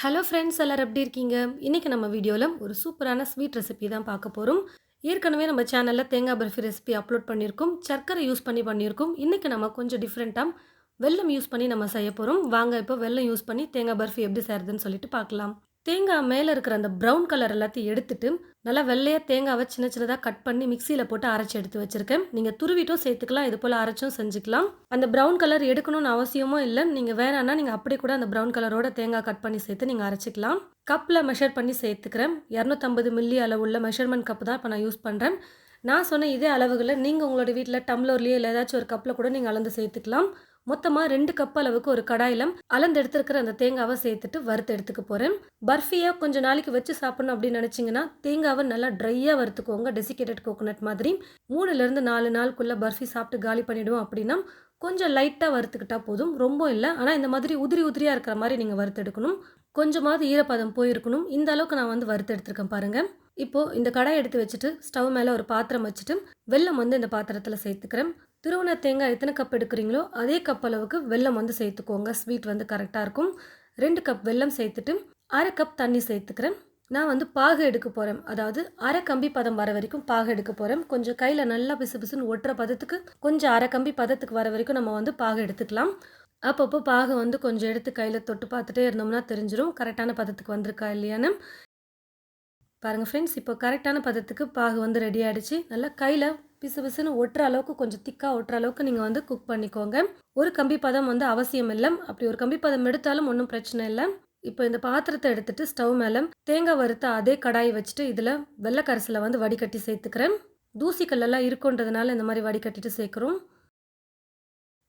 Hello friends எல்லாரும் எப்படி இருக்கீங்க? இன்றைக்கி நம்ம வீடியோவில் ஒரு சூப்பரான ஸ்வீட் ரெசிபி தான் பார்க்க போகிறோம் ஏற்கனவே நம்ம சேனலில் தேங்காய் பர்ஃபி ரெசிபி அப்லோட் பண்ணியிருக்கோம். சர்க்கரை யூஸ் பண்ணி பண்ணியிருக்கோம். இன்றைக்கி நம்ம கொஞ்சம் டிஃப்ரெண்ட்டாக வெல்லம் யூஸ் பண்ணி நம்ம செய்ய போகிறோம் வாங்க இப்போ வெல்லம் யூஸ் பண்ணி தேங்காய் பர்ஃபி எப்படி செய்கிறதுன்னு சொல்லிட்டு பார்க்கலாம். தேங்காய் மேலே இருக்கிற அந்த ப்ரௌன் கலர் எல்லாத்தையும் எடுத்துட்டு நல்லா வெள்ளையாக தேங்காவை சின்ன சின்னதாக கட் பண்ணி மிக்சியில் போட்டு அரைச்சி எடுத்து வச்சுருக்கேன். நீங்கள் துருவிட்டும் சேர்த்துக்கலாம் இது போல் அரைச்சும் செஞ்சுக்கலாம். அந்த ப்ரௌன் கலர் எடுக்கணும்னு அவசியமும் இல்லை நீங்கள் வேணான்னா நீங்கள் அப்படியே கூட அந்த ப்ரௌன் கலரோட தேங்காய் கட் பண்ணி சேர்த்து நீங்கள் அரைச்சிக்கலாம். கப்பில் மெஷர் பண்ணி சேர்த்துக்கிறேன். இரநூத்தம்பது மில்லி அளவுள்ள மெஷர்மெண்ட் கப் தான் இப்போ நான் யூஸ் பண்ணுறேன் நான் சொன்ன இதே அளவுகளில் நீங்கள் உங்களோட வீட்டில் டம்ளர்லேயே இல்லை ஏதாச்சும் ஒரு கப்பில் கூட நீங்கள் அளந்து சேர்த்துக்கலாம். மொத்தமாக ரெண்டு கப் அளவுக்கு ஒரு கடாயில் அளந்தெடுத்துருக்கிற அந்த தேங்காவை சேர்த்துட்டு வறுத்து எடுத்துக்க போகிறேன் பர்ஃபியாக கொஞ்சம் நாளைக்கு வச்சு சாப்பிடணும் அப்படின்னு நினச்சிங்கன்னா தேங்காவை நல்லா ட்ரையாக வறுத்துக்கோங்க டெசிகேட்டட் கோகோனட் மாதிரி. மூணுலேருந்து நாலு நாளுக்குள்ளே பர்ஃபி சாப்பிட்டு காலி பண்ணிவிடுவோம் அப்படின்னா கொஞ்சம் லைட்டாக வறுத்துக்கிட்டா போதும். ரொம்ப இல்லை ஆனால் இந்த மாதிரி உதிரி உதிரியாக இருக்கிற மாதிரி நீங்கள் வறுத்து எடுக்கணும். கொஞ்சமாவது ஈரப்பதம் போயிருக்கணும். இந்த அளவுக்கு நான் வந்து வறுத்து எடுத்துருக்கேன் பாருங்கள் இப்போது இந்த கடாய் எடுத்து வச்சுட்டு ஸ்டவ் மேலே ஒரு பாத்திரம் வச்சுட்டு வெள்ளம் வந்து இந்த பாத்திரத்தில் சேர்த்துக்கிறேன். திருவண்ண தேங்காய் எத்தனை கப் எடுக்கிறீங்களோ அதே கப் அளவுக்கு வெல்லம் வந்து சேர்த்துக்கோங்க. ஸ்வீட் வந்து கரெக்டாக இருக்கும். ரெண்டு கப் வெல்லம் சேர்த்துட்டு அரை கப் தண்ணி சேர்த்துக்கிறேன். நான் வந்து பாகு எடுக்க போகிறேன் அதாவது அரை கம்பி பதம் வர வரைக்கும் பாகு எடுக்க போகிறேன் கொஞ்சம் கையில் நல்லா பிசு பிசுன்னு ஒட்டுற பதத்துக்கு கொஞ்சம் அரை கம்பி பதத்துக்கு வர வரைக்கும் நம்ம வந்து பாகு எடுத்துக்கலாம். அப்பப்போ பாகு வந்து கொஞ்சம் எடுத்து கையில் தொட்டு பார்த்துட்டே இருந்தோம்னா தெரிஞ்சிடும் கரெக்டான பதத்துக்கு வந்திருக்கா இல்லையான்னு. பாருங்கள் ஃப்ரெண்ட்ஸ் இப்போ கரெக்டான பதத்துக்கு பாகு வந்து ரெடி ஆகிடுச்சு நல்லா கையில் பிசு பிசுன்னு ஒட்டுற அளவுக்கு கொஞ்சம் திக்காக ஒட்டுற அளவுக்கு நீங்கள் வந்து குக் பண்ணிக்கோங்க. ஒரு கம்பி பதம் வந்து அவசியம் இல்லை. அப்படி ஒரு கம்பி பதம் எடுத்தாலும் ஒன்றும் பிரச்சனை இல்லை. இப்போ இந்த பாத்திரத்தை எடுத்துட்டு ஸ்டவ் மேலே தேங்காய் வறுத்த அதே கடாயை வச்சுட்டு இதில் வெள்ளைக்கரசில் வந்து வடிகட்டி சேர்த்துக்கிறேன். தூசிக்கல்லெல்லாம் இருக்குன்றதுனால இந்த மாதிரி வடிகட்டிட்டு சேர்க்குறோம்.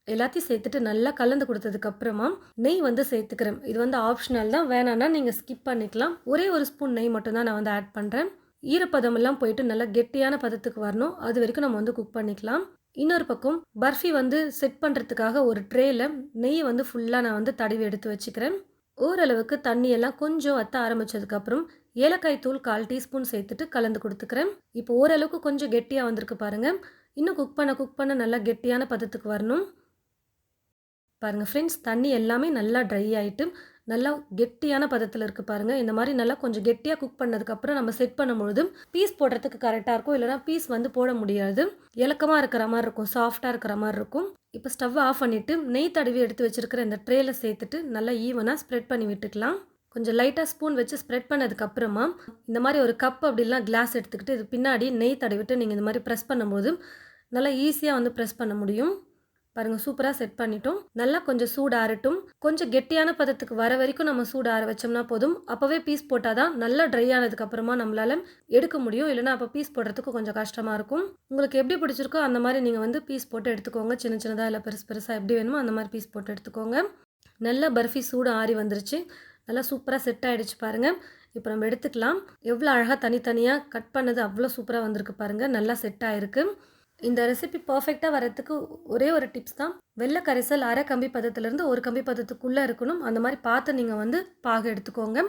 எல்லாத்தையும் சேர்த்துட்டு நல்லா கலந்து கொடுத்ததுக்கப்புறமா நெய் வந்து சேர்த்துக்கிறேன். இது வந்து ஆப்ஷனல் தான். வேணான்னா நீங்கள் ஸ்கிப் பண்ணிக்கலாம். ஒரே ஒரு ஸ்பூன் நெய் மட்டும்தான் நான் வந்து ஆட் பண்ணுறேன் ஈரப்பதம் எல்லாம் போயிட்டு நல்லா கெட்டியான பதத்துக்கு வரணும். அது வரைக்கும் நம்ம வந்து குக் பண்ணிக்கலாம். இன்னொரு பக்கம் பர்ஃபி வந்து செட் பண்ணுறதுக்காக ஒரு ட்ரேயில் நெய்யை வந்து ஃபுல்லாக நான் வந்து தடவி எடுத்து வச்சுக்கிறேன். ஓரளவுக்கு தண்ணியெல்லாம் கொஞ்சம் வத்த ஆரம்பித்ததுக்கப்புறம் ஏலக்காய் தூள் கால் டீஸ்பூன் சேர்த்துட்டு கலந்து கொடுத்துக்கிறேன். இப்போ ஓரளவுக்கு கொஞ்சம் கெட்டியாக வந்திருக்கு பாருங்கள் இன்னும் குக் பண்ண குக் பண்ண நல்லா கெட்டியான பதத்துக்கு வரணும். பாருங்கள் ஃப்ரெண்ட்ஸ் தண்ணி எல்லாமே நல்லா ட்ரை ஆகிட்டு நல்லா கெட்டியான பதத்தில் இருக்குது பாருங்கள் இந்த மாதிரி நல்லா கொஞ்சம் கெட்டியாக குக் பண்ணதுக்கப்புறம் நம்ம செட் பண்ணும்பொழுது பீஸ் போடுறதுக்கு கரெக்டாக இருக்கும். இல்லைனா பீஸ் வந்து போட முடியாது. இலக்கமாக இருக்கிற மாதிரி இருக்கும். சாஃப்டாக இருக்கிற மாதிரி இருக்கும். இப்போ ஸ்டவ் ஆஃப் பண்ணிவிட்டு நெய் தடவி எடுத்து வச்சுருக்கிற இந்த ட்ரேயில் சேர்த்துட்டு நல்லா ஈவனாக ஸ்ப்ரெட் பண்ணி விட்டுக்கலாம். கொஞ்சம் லைட்டாக ஸ்பூன் வச்சு ஸ்ப்ரெட் பண்ணதுக்கப்புறமா இந்த மாதிரி ஒரு கப் அப்படிலாம் கிளாஸ் எடுத்துக்கிட்டு இது பின்னாடி நெய் தடவிட்டு நீங்கள் இந்த மாதிரி ப்ரெஸ் பண்ணும்போது நல்லா ஈஸியாக வந்து ப்ரெஸ் பண்ண முடியும். பாருங்கள் சூப்பராக செட் பண்ணிட்டோம். நல்லா கொஞ்சம் சூடு ஆறட்டும். கொஞ்சம் கெட்டியான பதத்துக்கு வர வரைக்கும் நம்ம சூடு ஆற வச்சோம்னா போதும். அப்போவே பீஸ் போட்டால் தான் நல்லா ட்ரை ஆனதுக்கு அப்புறமா நம்மளால எடுக்க முடியும். இல்லைனா அப்போ பீஸ் போடுறதுக்கு கொஞ்சம் கஷ்டமாக இருக்கும். உங்களுக்கு எப்படி பிடிச்சிருக்கோ அந்த மாதிரி நீங்கள் வந்து பீஸ் போட்டு எடுத்துக்கோங்க. சின்ன சின்னதாக இல்லை பெருசு பெருசாக எப்படி வேணுமோ அந்த மாதிரி பீஸ் போட்டு எடுத்துக்கோங்க. நல்லா பர்ஃபி சூடு ஆறி வந்துருச்சு. நல்லா சூப்பராக செட் ஆகிடுச்சு பாருங்கள் இப்போ நம்ம எடுத்துக்கலாம். எவ்வளோ அழகாக தனித்தனியாக கட் பண்ணது அவ்வளோ சூப்பராக வந்திருக்கு பாருங்கள் நல்லா செட் ஆகிருக்கு இந்த ரெசிபி பர்ஃபெக்டாக வரத்துக்கு ஒரே ஒரு டிப்ஸ் தான். வெள்ளை கரைசல் அரை கம்பி பதத்துலேருந்து ஒரு கம்பி பதத்துக்குள்ளே இருக்கணும். அந்த மாதிரி பார்த்து நீங்கள் வந்து பாகு எடுத்துக்கோங்க.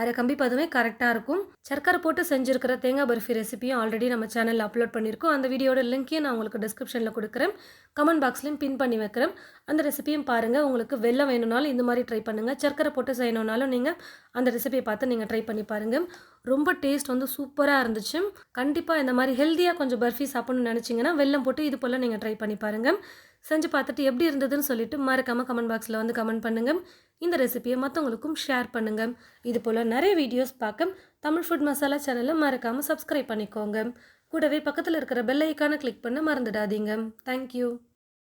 அரை கம்பி பதமே கரெக்டாக இருக்கும். சர்க்கரை போட்டு செஞ்சுருக்கிற தேங்காய் பர்ஃபி ரெசிபியும் ஆல்ரெடி நம்ம சேனலில் அப்லோட் பண்ணியிருக்கோம். அந்த வீடியோட லிங்க்கையும் நான் உங்களுக்கு டிஸ்கிரிப்ஷனில் கொடுக்குறேன். கமெண்ட் பாக்ஸ்லையும் பின் பண்ணி வைக்கிறேன். அந்த ரெசிபியும் பாருங்கள் உங்களுக்கு வெள்ளம் வேணும்னாலும் இந்த மாதிரி ட்ரை பண்ணுங்கள் சர்க்கரை போட்டு செய்யணுன்னாலும் நீங்கள் அந்த ரெசிபியை பார்த்து நீங்கள் ட்ரை பண்ணி பாருங்கள் ரொம்ப டேஸ்ட் வந்து சூப்பராக இருந்துச்சு. கண்டிப்பாக இந்த மாதிரி ஹெல்த்தியாக கொஞ்சம் பர்ஃபி சாப்பிட்ணுன்னு நினச்சிங்கன்னா வெள்ளம் போட்டு இது போல் நீங்கள் ட்ரை பண்ணி பாருங்கள் செஞ்சு பார்த்துட்டு எப்படி இருந்ததுன்னு சொல்லிட்டு மறக்காமல் கமெண்ட் பாக்ஸில் வந்து கமெண்ட் பண்ணுங்கள் இந்த ரெசிபியை மற்றவங்களுக்கும் ஷேர் பண்ணுங்கள் இது போல் நிறைய வீடியோஸ் பார்க்க தமிழ் ஃபுட் மசாலா சேனலை மறக்காமல் சப்ஸ்கிரைப் பண்ணிக்கோங்க. கூடவே பக்கத்தில் இருக்கிற பெல் ஐக்கானை கிளிக் பண்ண மறந்துடாதீங்க. தேங்க்யூ